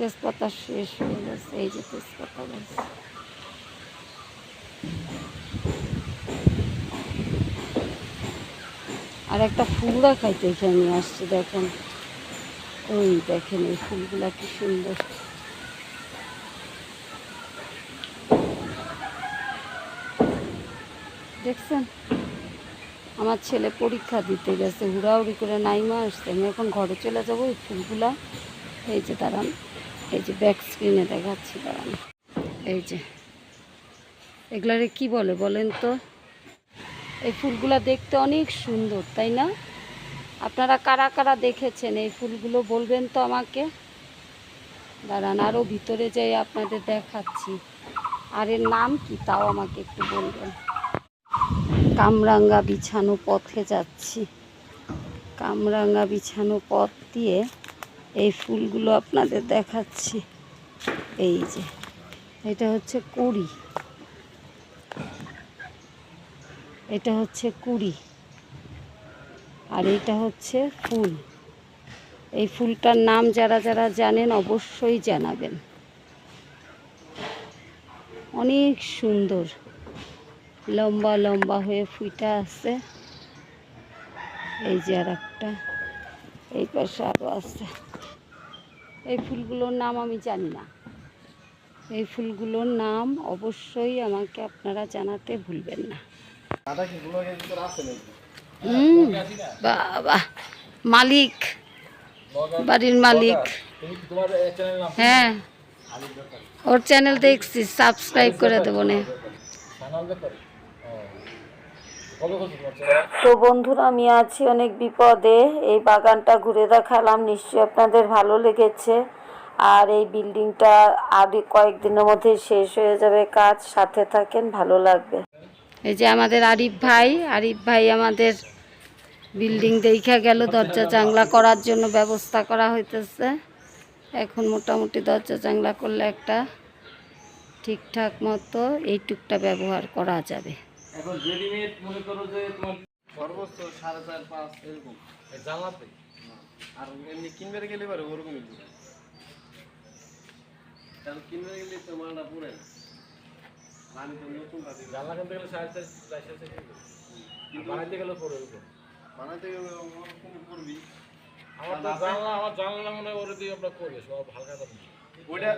তেজপাতা শেষ হয়ে গেছে, এই যে তেজপাতা গাছ আর একটা ফুল দেখাইতে এখানে আসছি, দেখেন। ওই দেখেন, এই ফুলগুলা কি সুন্দর। দেখছেন? আমার ছেলে পরীক্ষা দিতে গেছে, হুড়াহুড়ি করে নাইমা আসছে। আমি এখন ঘরে চলে যাব, এই ফুলগুলা। এই যে দাঁড়ান। এই যে ব্যাক স্ক্রিনে দেখাচ্ছি, দাঁড়ান। এই যে, এগুলারে কি বলে বলেন তো? এই ফুলগুলা দেখতে অনেক সুন্দর, তাই না? আপনারা কারা কারা দেখেছেন এই ফুলগুলো বলবেন তো আমাকে? দাঁড়ান আরও ভিতরে যাই আপনাদের দেখাচ্ছি। আর এর নাম কি তাও আমাকে একটু বলবেন। কামরাঙ্গা বিছানো পথে যাচ্ছি। কামরাঙ্গা বিছানো পথ দিয়ে এই ফুলগুলো আপনাদের দেখাচ্ছি। এই যে, এটা হচ্ছে কুড়ি। এটা হচ্ছে কুড়ি। আর এটা হচ্ছে ফুল। এই ফুলটার নাম যারা যারা জানেন অবশ্যই জানাবেন। অনেক সুন্দর। লম্বা লম্বা হয়ে ফুইটা আছে। এই যে আর একটা এই পাশে আরও আছে। এই ফুলগুলোর নাম আমি জানি না। এই ফুলগুলোর নাম অবশ্যই আমাকে আপনারা জানাতে ভুলবেন না। বাবা, মালিক, বাড়ির মালিক। হ্যাঁ ওর চ্যানেল দেখছি সাবস্ক্রাইব করে দেবো না চ্যানেল ব্যাপারে কবে করছ তোমার চ্যানেল তো বন্ধুরা, আমি আছি অনেক বিপদে। এই বাগানটা ঘুরে দেখালাম, নিশ্চয়ই আপনাদের ভালো লেগেছে। আর এই বিল্ডিংটা আর কয়েকদিনের মধ্যে শেষ হয়ে যাবে, কাজ সাথে থাকেন, ভালো লাগবে। এই যে আমাদের আরিফ ভাই আরিফ ভাই আমাদের বিল্ডিং দেখা গেল, দরজা জানলা করার জন্য ব্যবস্থা করা হইতেছে। এখন মোটামুটি দরজা জানলা করলে একটা ঠিকঠাক মতো এইটুকটা ব্যবহার করা যাবে। এখন রেডিমেড মনে করো যে তোমার সর্বোচ্চ সাড়ে চার পাঁচ এরকম। জানলাতে আর এমনি কিনবে গেলে পারে ওরকম কারণ কিনবে গেলে তো মালটা পুরে না। আমি তো নতুন কিনতে গেলে সাড়ে চার চার সাড়ে চার কিন্তু বানাইতে গেলে পরে ওরকম? বানাইতে গেলে ওরকম করবি আমার তো জানলা আমার জানলা মনে হয় ওরে দিয়ে আমরা করবে সব হালকা ওইটা